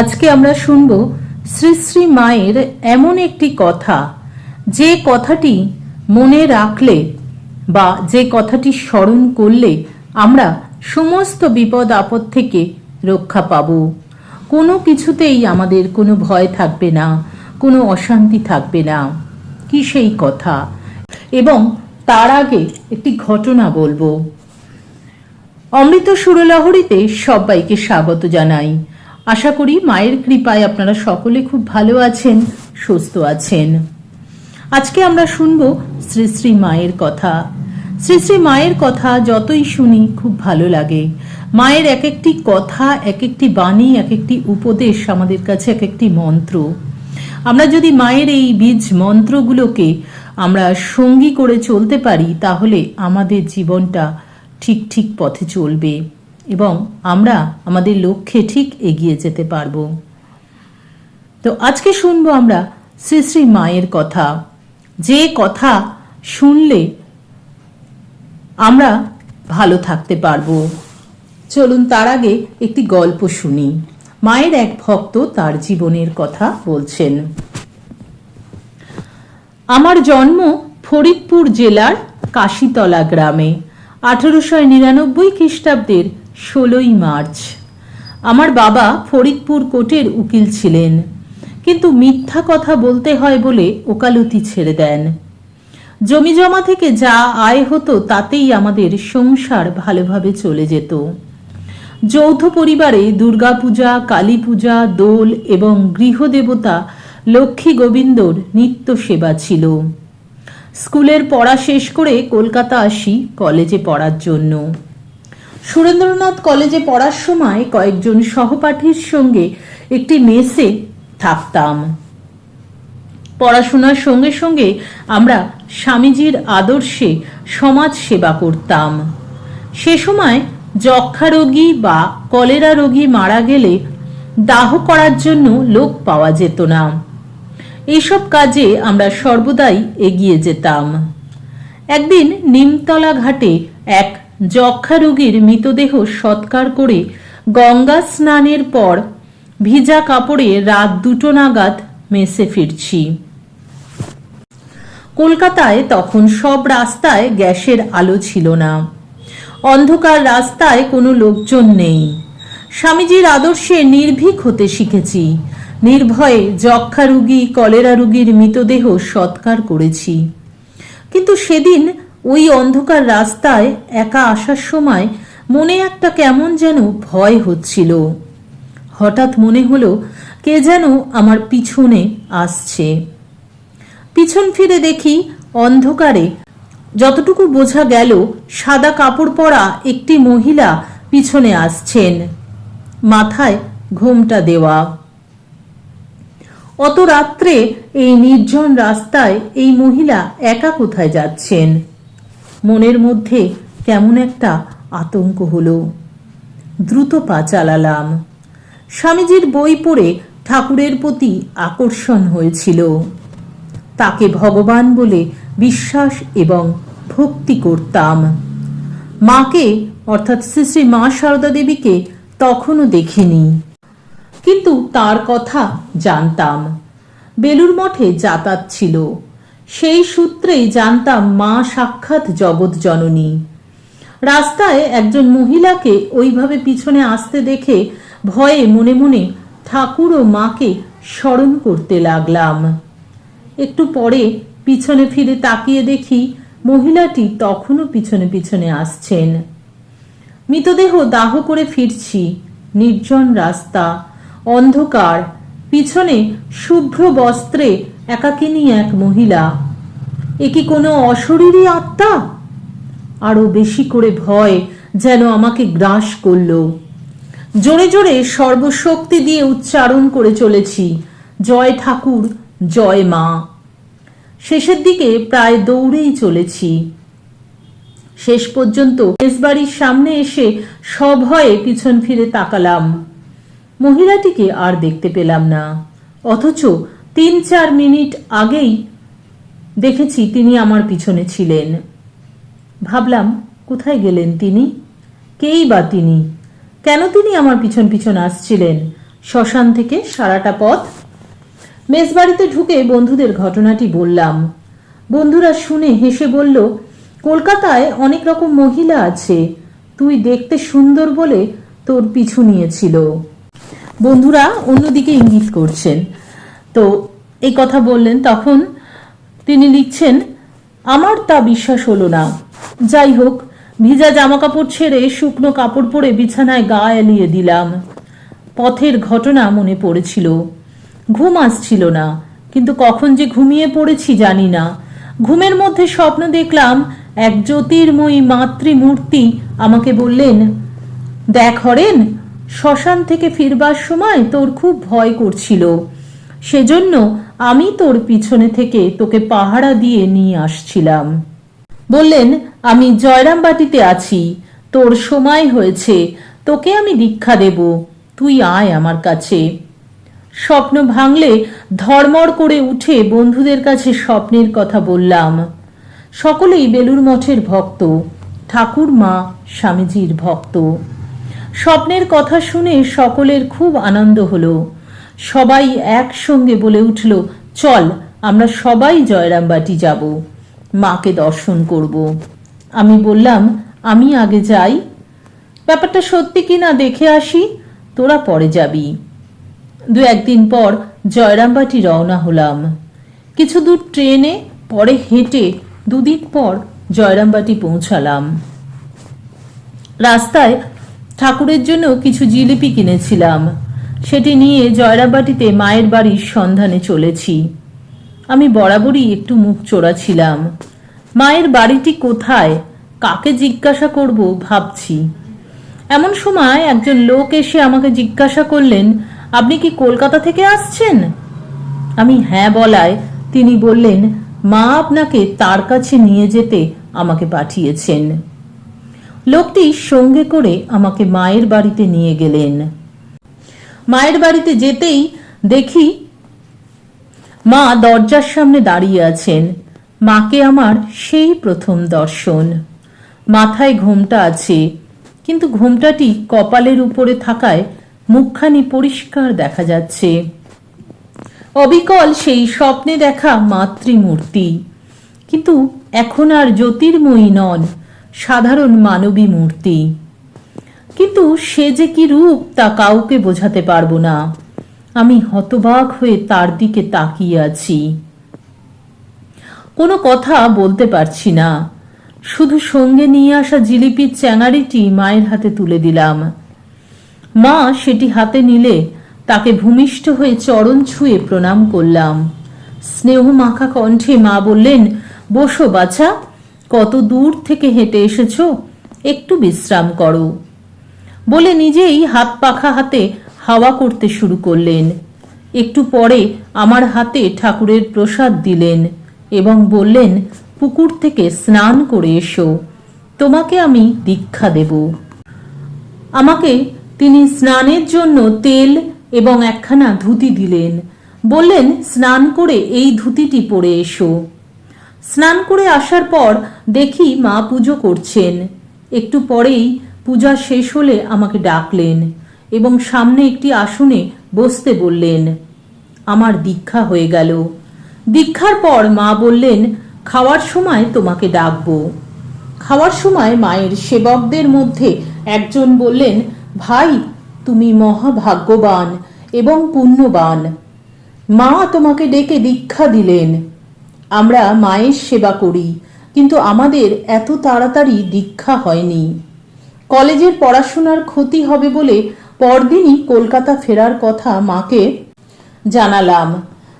আজকে আমরা শুনব শ্রী শ্রী মায়ের এমন একটি কথা, যে কথাটি মনে রাখলে বা যে কথাটি স্মরণ করলে আমরা সমস্ত বিপদ আপদ থেকে রক্ষা পাব। কোনো কিছুতেই আমাদের কোনো ভয় থাকবে না, কোনো অশান্তি থাকবে না। কি সেই কথা? এবং তার আগে একটি ঘটনা বলব। অমৃত সুরলহরীতে সবাইকে স্বাগত জানাই। আশা করি মায়ের কৃপায় আপনারা সকলে খুব ভালো আছেন, সুস্থ আছেন। আজকে আমরা শুনব শ্রী শ্রী মায়ের কথা। শ্রী শ্রী মায়ের কথা যতই শুনি খুব ভালো লাগে। মায়ের এক একটি কথা এক একটি বাণী এক একটি উপদেশ আমাদের কাছে এক একটি মন্ত্র। আমরা যদি মায়ের এই বীজ মন্ত্রগুলোকে আমরা সঙ্গী করে চলতে পারি, তাহলে আমাদের জীবনটা ঠিক ঠিক পথে চলবে। এবং আমরা আমাদের লক্ষ্যে ঠিক এগিয়ে যেতে পারব। তো আজকে শুনব আমরা শ্রী শ্রী মায়ের কথা। যে কথা শুনলে আমরা ভালো থাকতে পারব। চলুন তার আগে একটি গল্প শুনি। মায়ের এক ভক্ত তার জীবনের কথা বলছেন। আমার জন্ম ফরিদপুর জেলার কাশীতলা গ্রামে। আঠারোশো নিরানব্বই খ্রিস্টাব্দের ষোলোই মার্চ। আমার বাবা ফরিদপুর কোর্টের উকিল ছিলেন, কিন্তু মিথ্যা কথা বলতে হয় বলে ওকালতি ছেড়ে দেন। জমি জমা থেকে যা আয় হতো তাতেই আমাদের সংসার ভালোভাবে চলে যেত। যৌথ পরিবারে দুর্গাপূজা কালী পূজা দোল এবং গৃহদেবতা, লক্ষ্মী গোবিন্দর নিত্য সেবা ছিল। স্কুলের পড়া শেষ করে কলকাতা আসি কলেজে পড়ার জন্য। সুরেন্দ্রনাথ কলেজে পড়ার সময় কয়েকজন সহপাঠীর সঙ্গে একটি মেসে থাকতাম। পড়াশোনার সঙ্গে সঙ্গে আমরা স্বামীজির আদর্শে সমাজ সেবা করতাম। সে সময় যক্ষা রোগী বা কলেরা রোগী মারা গেলে দাহ করার জন্য লোক পাওয়া যেত না। এইসব কাজে আমরা সর্বদাই এগিয়ে যেতাম। একদিন নিমতলা ঘাটে এক যক্ষা রোগীর মৃতদেহ সৎকার করে গঙ্গা স্নানের পর ভিজা কাপড়ে রাত দুটো নাগাদ মেসে ফিরছি। কলকাতায় তখন সব রাস্তায় গ্যাসের আলো ছিল না। অন্ধকার রাস্তায় কোনো লোকজন নেই। স্বামীজির আদর্শে নির্ভীক হতে শিখেছি। নির্ভয়ে যক্ষা রুগী, কলেরা রুগীর মৃতদেহ সৎকার করেছি। কিন্তু সেদিন ওই অন্ধকার রাস্তায় একা আসার সময় মনে একটা কেমন যেন ভয় হচ্ছিল। হঠাৎ মনে হলো কে যেন আমার পিছনে আসছে। পিছন ফিরে দেখি অন্ধকারে যতটুকু বোঝা গেল সাদা কাপড় পরা একটি মহিলা পিছনে আসছেন, মাথায় ঘোমটা দেওয়া। অত রাত্রে এই নির্জন রাস্তায় এই মহিলা একা কোথায় যাচ্ছেন? মনের মধ্যে কেমন একটা আতঙ্ক হলো। দ্রুত পা চালালাম। স্বামীজির বই পড়ে ঠাকুরের প্রতি আকর্ষণ হয়েছিল। তাকে ভগবান বলে বিশ্বাস এবং ভক্তি করতাম। মাকে, অর্থাৎ শ্রী শ্রী মা সারদা দেবীকে তখনও দেখিনি। কিন্তু তার কথা জানতাম। বেলুর মঠে যাতায়াত ছিল। সেই সূত্রেই জানতাম মা সাক্ষাৎ জগৎ জননী রাস্তায় একজন মহিলাকে ওইভাবে পিছনে আসতে দেখে ভয়ে মনে মনে ঠাকুর ও মাকে স্মরণ করতে লাগলাম। একটু পরে পিছনে ফিরে তাকিয়ে দেখি মহিলাটি তখনও পিছনে পিছনে আসছেন। মৃতদেহ দাহ করে ফিরছি, নির্জন রাস্তা, অন্ধকার, পিছনে শুভ্র বস্ত্রে একাকিনী এক মহিলা। এ কি কোনো অশরীরী আত্মা? আরও বেশি করে ভয় যেন আমাকে গ্রাস করল। জোরে জোরে সর্বশক্তি দিয়ে উচ্চারণ করে চলেছি, জয় ঠাকুর, জয় মা। শেষের দিকে প্রায় দৌড়েই চলেছি। শেষ পর্যন্ত বাড়ির সামনে এসে সভয়ে পিছন ফিরে তাকালাম। মহিলাটিকে আর দেখতে পেলাম না, অথচ তিন চার মিনিট আগেই দেখেছি তিনি আমার পিছনে ছিলেন। ভাবলাম, কোথায় গেলেন তিনি? কেই বা তিনি? কেন তিনি আমার পিছন পিছন আসছিলেন? শ্মশান থেকে সারাটা পথ? মেসবাড়িতে ঢুকে বন্ধুদের ঘটনাটি বললাম। বন্ধুরা শুনে হেসে বলল, কলকাতায় অনেক রকম মহিলা আছে। তুই দেখতে সুন্দর বলে তোর পিছু নিয়েছিল। বন্ধুরা অন্যদিকে ইঙ্গিত করছেন তো এই কথা বললেন, তখন তিনি লিখছেন, আমার তা বিশ্বাস হলো না। যাই হোক, ভিজা জামা কাপড় ছেড়ে শুকনো কাপড় পরে বিছানায় গা এলিয়ে দিলাম। পথের ঘটনা মনে পড়েছিল। ঘুম আসছিল না, কিন্তু কখন যে ঘুমিয়ে পড়েছি জানি না। ঘুমের মধ্যে স্বপ্ন দেখলাম, এক জ্যোতির্ময়ী মাতৃমূর্তি আমাকে বললেন, দেখ হরেন, শ্মশান থেকে ফিরবার সময় তোর খুব ভয় করছিল। সেজন্য আমি তোর পিছনে থেকে তোকে পাহারা দিয়ে নিয়ে আসছিলাম। বললেন, আমি জয়রামবাটিতে আছি, তোর সময় হয়েছে, তোকে আমি দীক্ষা দেব, তুই আয় আমার কাছে। স্বপ্ন ভাঙলে ধর্মর করে উঠে বন্ধুদের কাছে স্বপ্নের কথা বললাম। সকলেই বেলুর মঠের ভক্ত, ঠাকুর মা, স্বামীজির ভক্ত। স্বপ্নের কথা শুনে সকলের খুব আনন্দ হলো। সবাই একসঙ্গে বলে উঠল, চল, আমরা সবাই জয়রামবাটি যাব। মাকে দর্শন করব। আমি বললাম, আমি আগে যাই। ব্যাপারটা সত্যি কিনা দেখে আসি? তোরা পরে যাবি। দু একদিন পর জয়রামবাটি রওনা হলাম। কিছু দূর ট্রেনে, পরে হেঁটে দুদিন পর জয়রামবাটি পৌঁছালাম। রাস্তায় ঠাকুরের জন্য কিছু জিলিপি কিনেছিলাম। সেটি নিয়ে জয়রামবাটিতে মায়ের বাড়ির সন্ধানে চলেছি। আমি বরাবরই একটু মুখ চোরা ছিলাম। মায়ের বাড়িটি কোথায়, কাকে জিজ্ঞাসা করব ভাবছি। এমন সময় একজন লোক এসে আমাকে জিজ্ঞাসা করলেন, আপনি কি কলকাতা থেকে আসছেন? আমি হ্যাঁ বলায় তিনি বললেন, মা আপনাকে তার কাছে নিয়ে যেতে আমাকে পাঠিয়েছেন। লোকটি সঙ্গে করে আমাকে মায়ের বাড়িতে নিয়ে গেলেন। মায়ের বাড়িতে যেতেই দেখি মা দরজার সামনে দাঁড়িয়ে আছেন। মাকে আমার সেই প্রথম দর্শন। মাথায় ঘোমটা আছে, কিন্তু ঘোমটাটি কপালের উপরে থাকায় মুখখানি পরিষ্কার দেখা যাচ্ছে। অবিকল সেই স্বপ্নে দেখা মাতৃমূর্তি। কিন্তু এখন আর জ্যোতির্ময়ী নন, সাধারণ মানবী মূর্তি। কিন্তু সে যে কি রূপ তা কাউকে বোঝাতে পারব না। আমি হতবাক হয়ে তার দিকে তাকিয়ে আছি। কোনো কথা বলতে পারছি না। শুধু সঙ্গে নিয়ে আসা জিলিপির চ্যাঙারিটি মায়ের হাতে তুলে দিলাম। মা সেটি হাতে নিলে তাকে ভূমিষ্ঠ হয়ে চরণ ছুঁয়ে প্রণাম করলাম। স্নেহ মাখা কণ্ঠে মা বললেন, বসো বাছা, কত দূর থেকে হেঁটে এসেছ, একটু বিশ্রাম করো। বলে নিজেই হাত পাখা হাতে হাওয়া করতে শুরু করলেন। একটু পরে আমার হাতে ঠাকুরের প্রসাদ দিলেন এবং বললেন, পুকুর থেকে স্নান করে এসো, তোমাকে আমি দীক্ষা দেব। আমাকে তিনি স্নানের জন্য তেল এবং একখানা ধুতি দিলেন। বললেন, স্নান করে এই ধুতিটি পরে এসো। স্নান করে আসার পর দেখি মা পুজো করছেন। একটু পরেই পূজা শেষ হলে আমাকে ডাকলেন এবং সামনে একটি আসনে বসতে বললেন, আমার দীক্ষা হয়ে গেল। দীক্ষার পর মা বললেন, খাওয়ার সময় তোমাকে ডাকবো। খাওয়ার সময় মায়ের সেবকদের মধ্যে একজন বললেন, ভাই, তুমি মহাভাগ্যবান এবং পুণ্যবান। মা তোমাকে ডেকে দীক্ষা দিলেন। আমরা মায়ের সেবা করি, কিন্তু আমাদের এত তাড়াতাড়ি দীক্ষা হয়নি। কলেজের পড়াশোনার ক্ষতি হবে বলে পরদিনই কলকাতা ফেরার কথা মাকে জানালাম।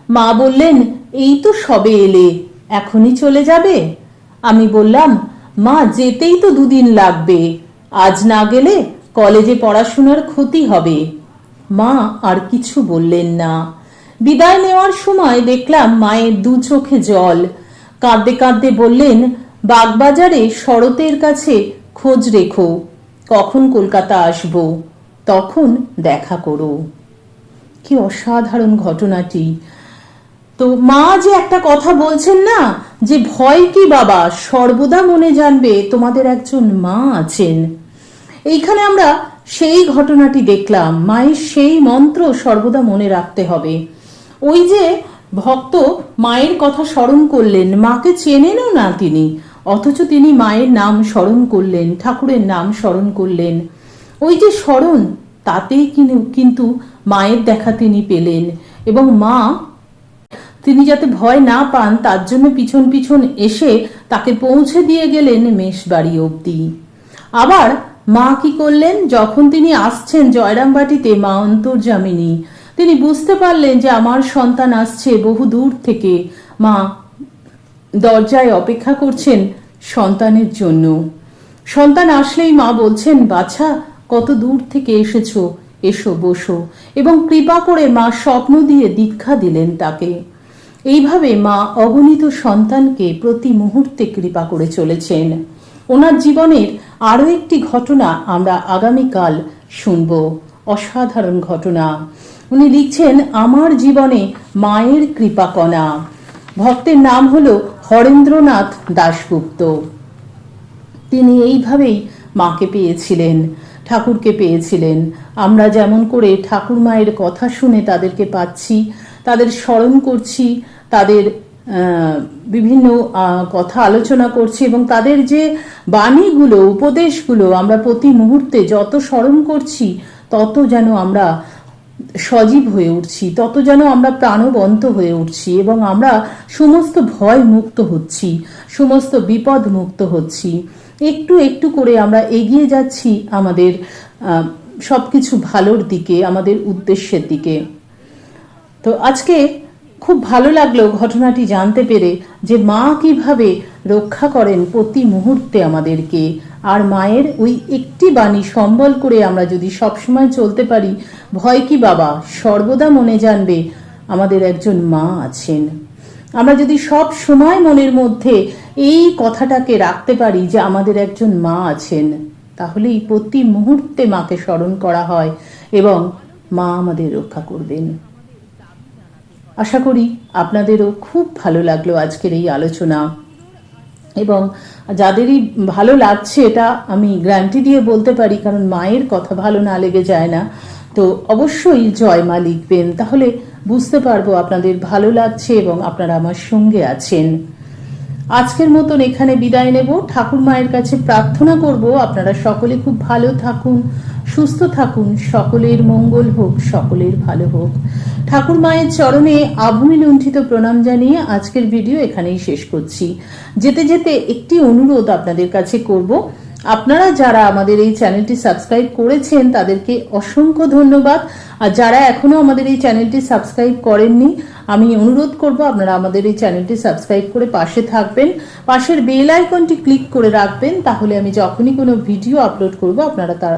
মা বললেন, এই তো সবে এলে, এখনই চলে যাবে? আমি বললাম, মা, যেতেই তো দুদিন লাগবে, আজ না গেলে কলেজে পড়াশোনার ক্ষতি হবে। মা আর কিছু বললেন না। বিদায় নেওয়ার সময় দেখলাম মায়ের দু চোখে জল। কাঁদতে কাঁদতে বললেন, বাগবাজারে শরতের কাছে খোঁজ রেখো। কখন কলকাতা আসব, তখন দেখা করো। কি অসাধারণ ঘটনাটি। তো মা যে একটা কথা বলছেন না, যে ভয় কি বাবা? সর্বদা মনে জানবে তোমাদের একজন মা আছেন। এইখানে আমরা সেই ঘটনাটি দেখলাম, মায়ের সেই মন্ত্র সর্বদা মনে রাখতে হবে। ওই যে ভক্ত মায়ের কথা স্মরণ করলেন, মাকে চেনেনও না তিনি। অথচ তিনি মায়ের নাম স্মরণ করলেন, ঠাকুরের নাম স্মরণ করলেন। ওই যে স্মরণ, তাতেই কিন- কিন্তু মায়ের দেখা তিনি পেলেন এবং মা তিনি যাতে ভয় না পান, তার জন্য পিছন পিছন এসে তাকে পৌঁছে দিয়ে গেলেন মেষবাড়ি অবধি। আবার মা কি করলেন? যখন তিনি আসছেন জয়রামবাটিতে, মা অন্তর্জামিনী তিনি বুঝতে পারলেন যে আমার সন্তান আসছে বহু দূর থেকে। মা দরজায় অপেক্ষা করছেন সন্তানের জন্য। সন্তান আসলেই মা বলছেন, বাছা, কত দূর থেকে এসেছ, এসো, বসো। এবং কৃপা করে মা স্বপ্ন দিয়ে দীক্ষা দিলেন তাকে। এইভাবে মা অগণিত সন্তানকে প্রতি মুহূর্তে কৃপা করে চলেছেন। ওনার জীবনের আরও একটি ঘটনা আমরা আগামীকাল শুনব। অসাধারণ ঘটনা। উনি লিখছেন, আমার জীবনে মায়ের কৃপাকণা। ভক্তের নাম হলো হরেন্দ্রনাথ দাশগুপ্ত। তিনি এইভাবেই মাকে পেয়েছিলেন, ঠাকুরকে পেয়েছিলেন। আমরা যেমন করে ঠাকুর মায়ের কথা শুনে তাদেরকে পাচ্ছি, তাদের স্মরণ করছি, তাদের বিভিন্ন কথা আলোচনা করছি এবং তাদের যে বাণীগুলো, উপদেশগুলো আমরা প্রতি মুহূর্তে যত স্মরণ করছি, তত যেন আমরা সজীব হয়ে উঠছি, তত যেন আমরা প্রাণবন্ত হয়ে উঠছি এবং আমরা সমস্ত ভয় মুক্ত হচ্ছি, সমস্ত বিপদ মুক্ত হচ্ছি। একটু একটু করে আমরা এগিয়ে যাচ্ছি আমাদের সব কিছু ভালোর দিকে, আমাদের উদ্দেশ্যের দিকে। তো আজকে খুব ভালো লাগল ঘটনাটি জানতে পেরে যে মা কীভাবে রক্ষা করেন প্রতি মুহূর্তে আমাদেরকে আর মায়ের ওই একটি বাণী সম্বল করে আমরা যদি সবসময় চলতে পারি, ভয় কি বাবা? সর্বদা মনে জানবে আমাদের একজন মা আছেন। আমরা যদি সব সময় মনের মধ্যে এই কথাটাকে রাখতে পারি যে আমাদের একজন মা আছেন, তাহলেই প্রতি মুহূর্তে মাকে স্মরণ করা হয় এবং মা আমাদের রক্ষা করবেন। আশা করি আপনাদেরও খুব ভালো লাগল আজকের এই আলোচনা। এবং যাদেরই ভালো লাগছে এটা আমি গ্যারান্টি দিয়ে বলতে পারি, কারণ মায়ের কথা ভালো না লেগে যায় না। তো অবশ্যই জয় মা লিখবেন। তাহলে বুঝতে পারব আপনাদের ভালো লাগছে এবং আপনারা আমার সঙ্গে আছেন। আজকের মতন এখানে বিদায় নেব। ঠাকুর মায়ের কাছে প্রার্থনা করব, আপনারা সকলে খুব ভালো থাকুন, সুস্থ থাকুন, সকলের মঙ্গল হোক, সকলের ভালো হোক। ঠাকুর মায়ের চরণে আভূমি লুণ্ঠিত প্রণাম জানিয়ে আজকের ভিডিও এখানেই শেষ করছি। যেতে যেতে একটি অনুরোধ আপনাদের কাছে করব। আপনারা যারা আমাদের এই চ্যানেলটি সাবস্ক্রাইব করেছেন, তাদেরকে অসংখ্য ধন্যবাদ। আর যারা এখনও আমাদের এই চ্যানেলটি সাবস্ক্রাইব করেননি, আমি অনুরোধ করব আপনারা আমাদের এই চ্যানেলটি সাবস্ক্রাইব করে পাশে থাকবেন। পাশের বেল আইকনটি ক্লিক করে রাখবেন, তাহলে আমি যখনই কোনো ভিডিও আপলোড করব, আপনারা তার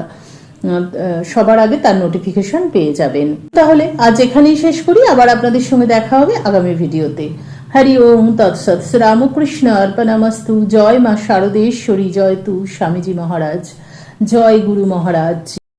সবার আগে তার নোটিফিকেশন পেয়ে যাবেন। তাহলে আজ এখানেই শেষ করি, আবার আপনাদের সঙ্গে দেখা হবে আগামী ভিডিওতে। হরি ওম তৎসৎ রামকৃষ্ণ অর্পণামস্তু জয় মা শারদেশ্বরী, জয় তু স্বামীজি মহারাজ। জয় গুরু মহারাজ।